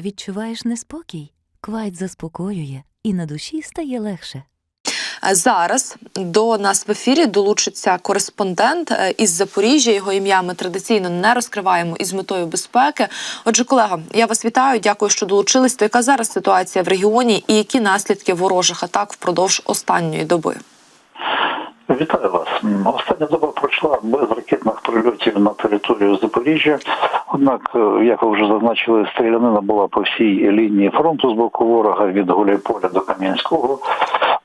Відчуваєш неспокій? Квайт заспокоює, і на душі стає легше. Зараз до нас в ефірі долучиться кореспондент е, із Запоріжжя. Його ім'я ми традиційно не розкриваємо із метою безпеки. Отже, колега, я вас вітаю. Дякую, що долучились. То яка зараз ситуація в регіоні і які наслідки ворожих атак впродовж останньої доби? Вітаю вас. Остання доба пройшла без ракетних прильотів на територію Запоріжжя. Однак, е, як ви вже зазначили, стрілянина була по всій лінії фронту з боку ворога від Гуляйполя до Кам'янського.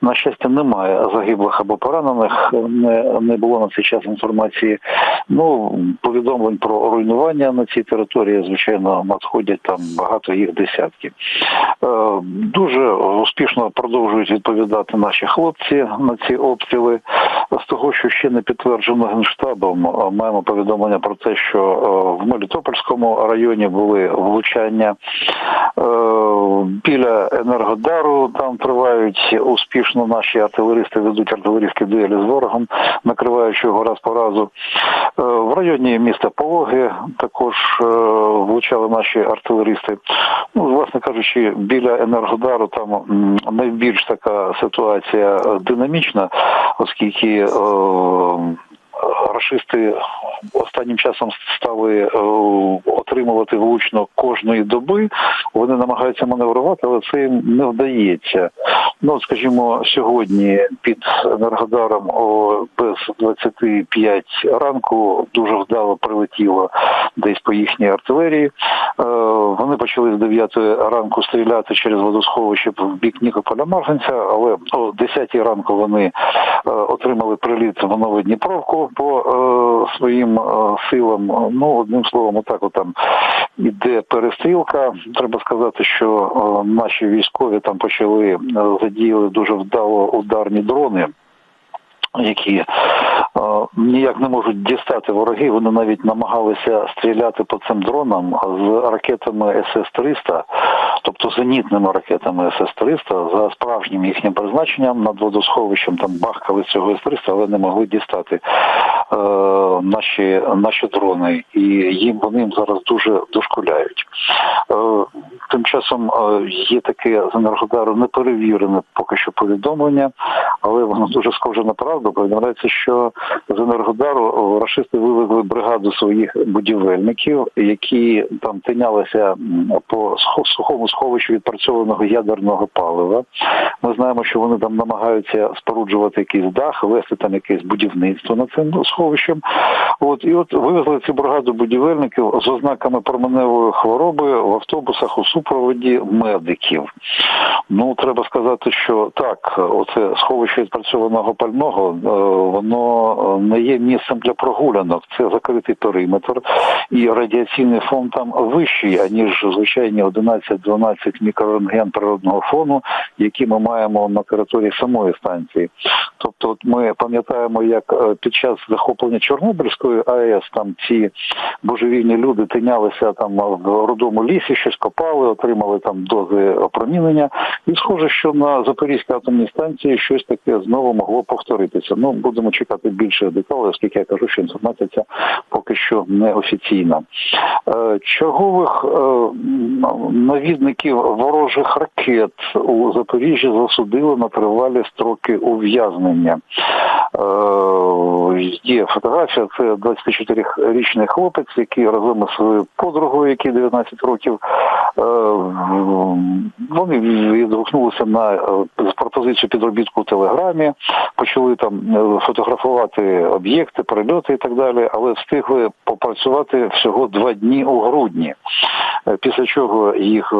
На щастя, немає загиблих або поранених. Не, не було на цей час інформації. Ну повідомлень про руйнування на цій території, звичайно, надходять там багато їх десятків. Е, Дуже успішно продовжують відповідати наші хлопці на ці обстріли. З того, що ще не підтверджено генштабом, е, маємо повідомлення про те, що е, в Мелітопольському районі були влучання біля Енергодару. Там тривають успішно наші артилеристи ведуть артилерійські дуелі з ворогом, накриваючи його раз по разу. Е, В районі міста Пологи також е, влучали наші артилеристи. Ну, власне кажучи, біля Енергодару там найбільш така ситуація динамічна, оскільки е, рашисти останнім часом стали е, отримувати влучно кожної доби. Вони намагаються маневрувати, але це їм не вдається. Ну, скажімо, сьогодні під Енергодаром о без 25 ранку дуже вдало прилетіло десь по їхній артилерії. Е, Вони почали з 9 ранку стріляти через водосховище в бік Нікополя Марганця, але о 10 ранку вони е, отримали приліт в Новодніпровку по своїм е, силам. Ну, одним словом, отак от там іде перестрілка. Треба сказати, що е, наші військові там почали е, задіяли дуже вдало ударні дрони. Які е, ніяк не можуть дістати вороги, вони навіть намагалися стріляти по цим дронам з ракетами СС-300, тобто зенітними ракетами СС-300 за справжнім їхнім призначенням над водосховищем там бахкали цього С-300, але не могли дістати е, наші, наші дрони, і їм вони їм зараз дуже дошкуляють. Е, тим часом е, є таке з енергодару неперевірене поки що повідомлення, але воно дуже схоже на правду. Повідомляється, що з енергодару о, рашисти вивезли бригаду своїх будівельників, які там тинялися по сухому сховищу відпрацьованого ядерного палива. Ми знаємо, що вони там намагаються споруджувати якийсь дах, вести там якесь будівництво над цим сховищем. От і от вивезли цю бригаду будівельників з ознаками променевої хвороби в автобусах у супроводі медиків. Ну треба сказати, що так, оце сховище відпрацьованого пального, е, воно е, не є місцем для прогулянок. Це закритий периметр, і радіаційний фон там вищий, аніж звичайні 11-12 мікрорентген природного фону, які ми маємо на території самої станції. Тобто, от ми пам'ятаємо, як е, під час захоплення Чорнобильської АЕС там ці божевільні люди тинялися там в родому лісі, щось копали, отримали там дози опромінення. І схоже, що на Запорізькій атомній станції щось таке знову могло повторитися. Ну будемо чекати більше деталей, оскільки я кажу, що інформація ця поки що не офіційна. Е, Чергових е, навідників ворожих ракет у Запоріжжі засудили на тривалі строки ув'язнення. Е, Є фотографія, це 24-річний хлопець, який разом із своєю подругою, який 19 років, е, вони відгукнулися на е, пропозицію підробітку в телеграмі, почали там фотографувати об'єкти, перельоти і так далі, але встигли попрацювати всього два дні у грудні. Після чого їх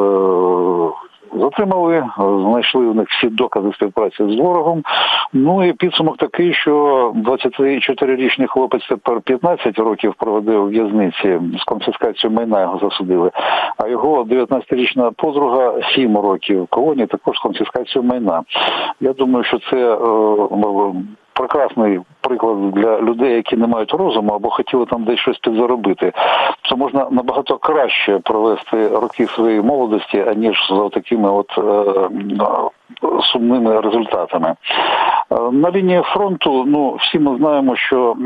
затримали, знайшли у них всі докази співпраці з ворогом. Ну і підсумок такий, що 24-річний хлопець тепер 15 років проведе у в'язниці з конфіскацією майна його засудили. А його 19-річна подруга 7 років в колонії також з конфіскацією майна. Я думаю, що це е, прекрасний приклад для людей, які не мають розуму або хотіли там десь щось підзаробити. Це можна набагато краще провести роки своєї молодості, аніж за такими от е, сумними результатами. Е, На лінії фронту, ну всі ми знаємо, що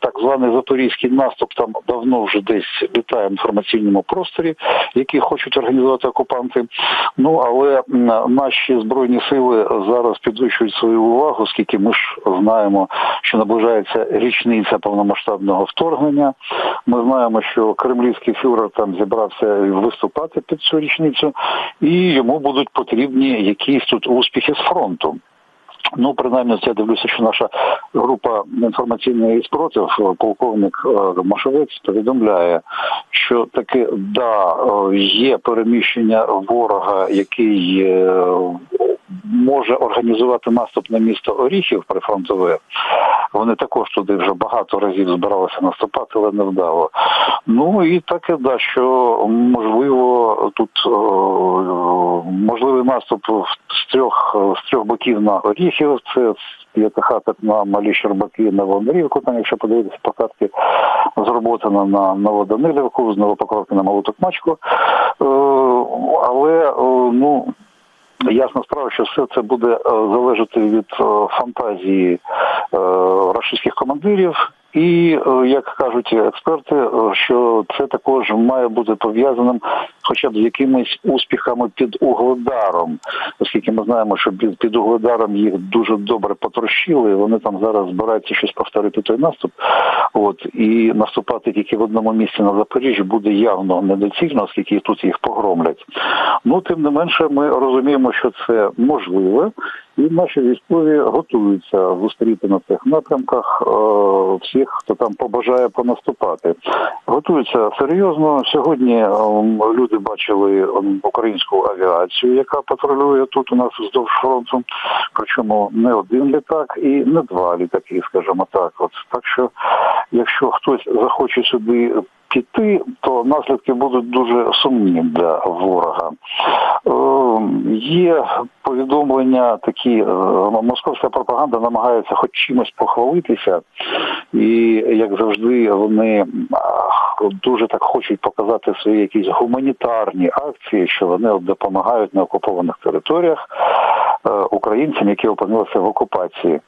так званий запорізький наступ там давно вже десь літає в інформаційному просторі, який хочуть організувати окупанти. Ну але наші збройні сили зараз підвищують свою увагу, оскільки ми ж знаємо, що наближається річниця повномасштабного вторгнення. Ми знаємо, що кремлівський фюрер там зібрався виступати під цю річницю, і йому будуть потрібні якісь тут успіхи з фронту. Ну, принаймні, я дивлюся, що наша група інформаційний спротив, е, полковник е, Машовець повідомляє, що таки да, е, є переміщення ворога, який може організувати наступ на місто Оріхів прифронтове. Вони також туди вже багато разів збиралися наступати, але не вдало. Ну і таке да, що можливо тут е, можливий наступ з трьох з трьох боків на Оріхів. Це п'ятихаток на Малі Щербаки на Вондарівку, там, якщо подивитися по карті, зроботано на Новоданилівку, з Новопокровки на Малу Токмачку. Е, але е, ну. Ясна справа, що все це буде е, залежати від е, фантазії російських рашистських командирів. І е, як кажуть експерти, е, що це також має бути пов'язаним хоча б з якимись успіхами під угледаром, оскільки ми знаємо, що під, угледаром їх дуже добре потрощили. Вони там зараз збираються щось повторити той наступ. От і наступати тільки в одному місці на Запоріжжі буде явно недоцільно, оскільки тут їх погромлять. Ну тим не менше, ми розуміємо, що це можливе. І наші військові готуються зустріти на цих напрямках е, всіх, хто там побажає понаступати. Готуються серйозно. Сьогодні е, люди бачили е, українську авіацію, яка патрулює тут у нас вздовж фронту. Причому не один літак і не два літаки, скажімо так. От так що, якщо хтось захоче сюди піти, то наслідки будуть дуже сумні для ворога. Е, Є повідомлення такі, е, московська пропаганда намагається хоч чимось похвалитися, і як завжди, вони дуже так хочуть показати свої якісь гуманітарні акції, що вони допомагають на окупованих територіях е, українцям, які опинилися в окупації.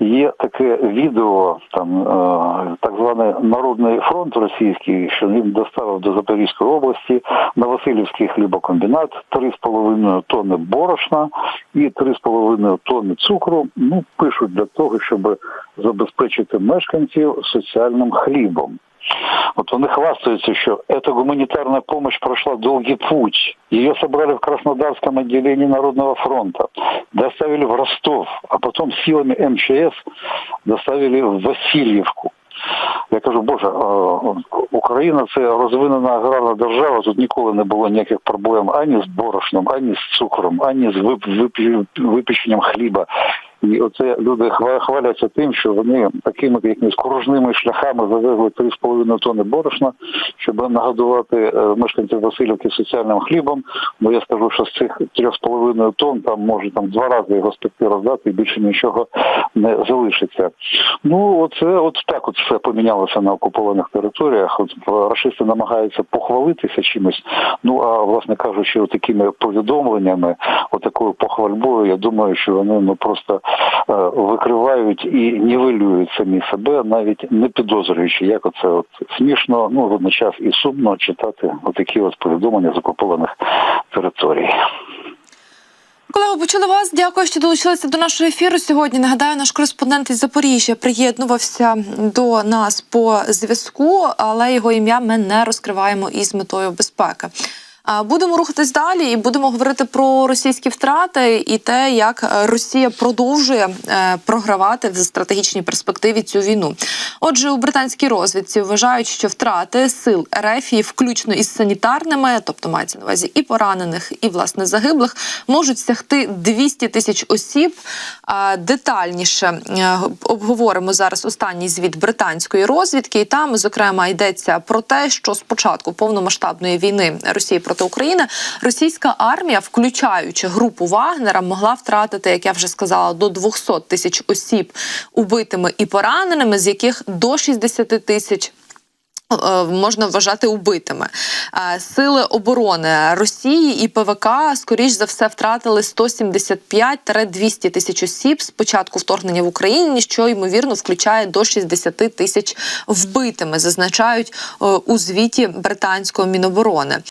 Є таке відео, там е, так званий Народний фронт російський, що він доставив до Запорізької області на Васильівський хлібокомбінат 3,5 тонни борошна і 3,5 тонни цукру. Ну пишуть для того, щоб забезпечити мешканців соціальним хлібом. Вот вони хвастаются, что эта гуманитарная помощь прошла долгий путь. Ее собрали в Краснодарском отделении Народного фронта, доставили в Ростов, а потом силами МЧС доставили в Васильевку. Я кажу, Боже, Україна це розвинена аграрна держава. Тут ніколи не було ніяких проблем ані з борошном, ані з цукром, ані з вип- вип- випіченням хліба. І оце люди хва- хваляться тим, що вони такими якимись кружними шляхами завезли 3,5 тонни борошна, щоб нагодувати е, мешканців Васильівки соціальним хлібом. Ну я скажу, що з цих 3,5 тонн там може там два рази його спекти роздати і більше нічого не залишиться. Ну оце от так от все помінялося на окупованих територіях. От е, рашисти намагаються похвалитися чимось. Ну а власне кажучи, такими повідомленнями, отакою похвальбою, я думаю, що вони ну просто викривають і нівелюють самі себе, навіть не підозрюючи, як оце от смішно, ну водночас і сумно читати отакі от повідомлення з окупованих територій. Колего, почули вас. Дякую, що долучилися до нашого ефіру сьогодні. Нагадаю, наш кореспондент із Запоріжжя приєднувався до нас по зв'язку, але його ім'я ми не розкриваємо із метою безпеки. Будемо рухатись далі і будемо говорити про російські втрати і те, як е, Росія продовжує е, програвати в стратегічній перспективі цю війну. Отже, у британській розвідці вважають, що втрати сил РФ, включно із санітарними, тобто мається на увазі і поранених, і власне загиблих, можуть сягти 200 тисяч осіб. Детальніше е, обговоримо зараз останній звіт британської розвідки, і там, зокрема, йдеться про те, що з початку повномасштабної війни Росії проти України російська армія, включаючи групу Вагнера, могла втратити, як я вже сказала, до 200 тисяч осіб убитими і пораненими, з яких до 60 тисяч е, можна вважати убитими. Е, Сили оборони Росії і ПВК, скоріш за все, втратили 175-200 тисяч осіб з початку вторгнення в Україні, що ймовірно включає до 60 тисяч вбитими, зазначають е, у звіті британського міноборони.